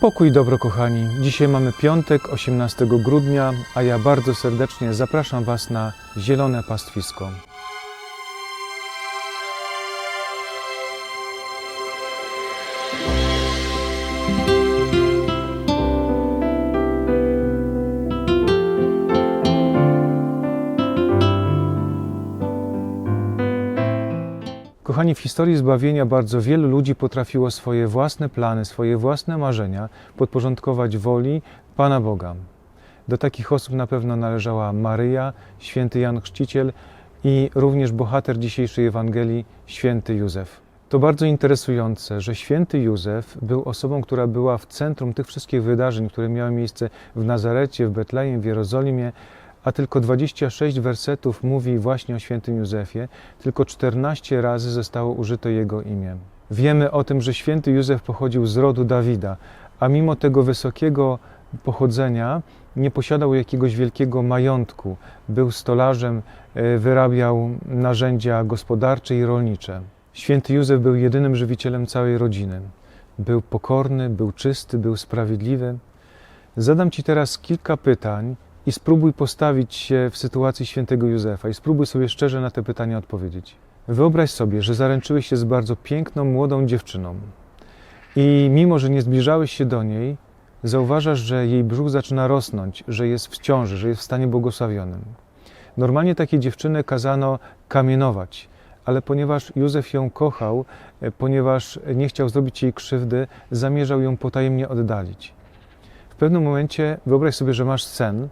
Pokój dobro, kochani. Dzisiaj mamy piątek, 18 grudnia, a ja bardzo serdecznie zapraszam Was na zielone pastwisko. Kochani, w historii zbawienia bardzo wielu ludzi potrafiło swoje własne plany, swoje własne marzenia podporządkować woli Pana Boga. Do takich osób na pewno należała Maryja, święty Jan Chrzciciel i również bohater dzisiejszej Ewangelii, święty Józef. To bardzo interesujące, że święty Józef był osobą, która była w centrum tych wszystkich wydarzeń, które miały miejsce w Nazarecie, w Betlejem, w Jerozolimie, a tylko 26 wersetów mówi właśnie o świętym Józefie, tylko 14 razy zostało użyte jego imię. Wiemy o tym, że święty Józef pochodził z rodu Dawida, a mimo tego wysokiego pochodzenia nie posiadał jakiegoś wielkiego majątku. Był stolarzem, e, wyrabiał narzędzia gospodarcze i rolnicze. Święty Józef był jedynym żywicielem całej rodziny. Był pokorny, był czysty, był sprawiedliwy. Zadam Ci teraz kilka pytań i spróbuj postawić się w sytuacji świętego Józefa i spróbuj sobie szczerze na te pytania odpowiedzieć. Wyobraź sobie, że zaręczyłeś się z bardzo piękną, młodą dziewczyną i mimo, że nie zbliżałeś się do niej, zauważasz, że jej brzuch zaczyna rosnąć, że jest w ciąży, że jest w stanie błogosławionym. Normalnie takie dziewczyny kazano kamienować, ale ponieważ Józef ją kochał, e, ponieważ nie chciał zrobić jej krzywdy, zamierzał ją potajemnie oddalić. W pewnym momencie wyobraź sobie, że masz sen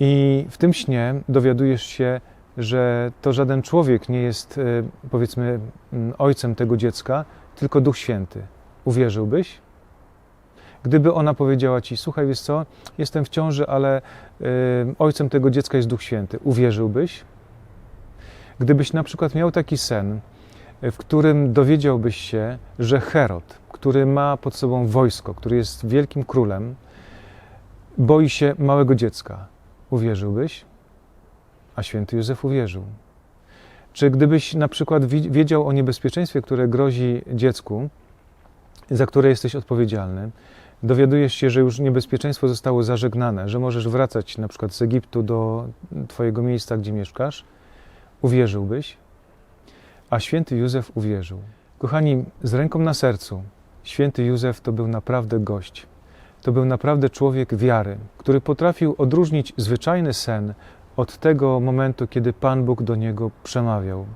i w tym śnie dowiadujesz się, że to żaden człowiek nie jest, e, powiedzmy, mm, ojcem tego dziecka, tylko Duch Święty. Uwierzyłbyś? Gdyby ona powiedziała ci, słuchaj, wiesz co, jestem w ciąży, ale y, ojcem tego dziecka jest Duch Święty, uwierzyłbyś? Gdybyś na przykład miał taki sen, w którym dowiedziałbyś się, że Herod, który ma pod sobą wojsko, który jest wielkim królem, boi się małego dziecka, uwierzyłbyś? A święty Józef uwierzył. Czy gdybyś na przykład wi- wiedział o niebezpieczeństwie, które grozi dziecku, za które jesteś odpowiedzialny, dowiadujesz się, że już niebezpieczeństwo zostało zażegnane, że możesz wracać na przykład z Egiptu do Twojego miejsca, gdzie mieszkasz, uwierzyłbyś? A święty Józef uwierzył. Kochani, z ręką na sercu, święty Józef to był naprawdę gość. To był naprawdę człowiek wiary, który potrafił odróżnić zwyczajny sen od tego momentu, kiedy Pan Bóg do niego przemawiał.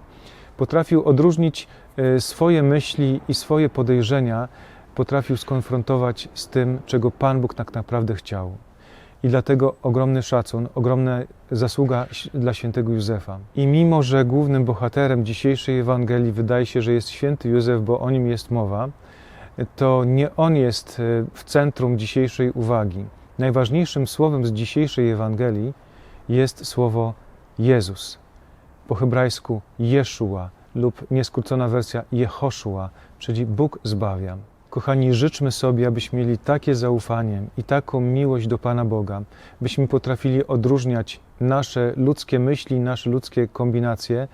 Potrafił odróżnić e, swoje myśli i swoje podejrzenia, potrafił skonfrontować z tym, czego Pan Bóg tak naprawdę chciał. I dlatego ogromny szacun, ogromna zasługa dla świętego Józefa. I mimo, że głównym bohaterem dzisiejszej Ewangelii wydaje się, że jest święty Józef, bo o nim jest mowa, to nie on jest e, w centrum dzisiejszej uwagi. Najważniejszym słowem z dzisiejszej Ewangelii jest słowo Jezus. Po hebrajsku Jeszua lub nieskrócona wersja Jehoszua, czyli Bóg zbawia. Kochani, życzmy sobie, abyśmy mieli takie zaufanie i taką miłość do Pana Boga, byśmy potrafili odróżniać nasze ludzkie myśli, nasze ludzkie kombinacje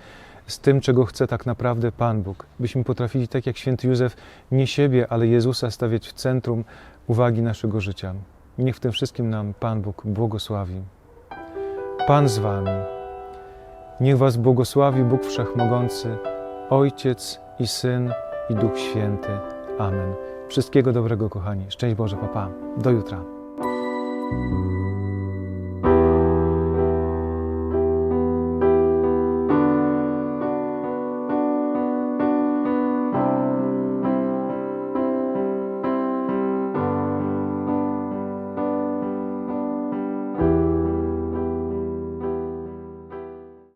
z tym, czego chce tak naprawdę Pan Bóg. Byśmy potrafili, tak jak święty Józef, nie siebie, ale Jezusa stawiać w centrum uwagi naszego życia. Niech w tym wszystkim nam Pan Bóg błogosławi. Pan z Wami. Niech Was błogosławi Bóg Wszechmogący, Ojciec i Syn i Duch Święty. Amen. Wszystkiego dobrego, kochani. Szczęść Boże, papa. Do jutra.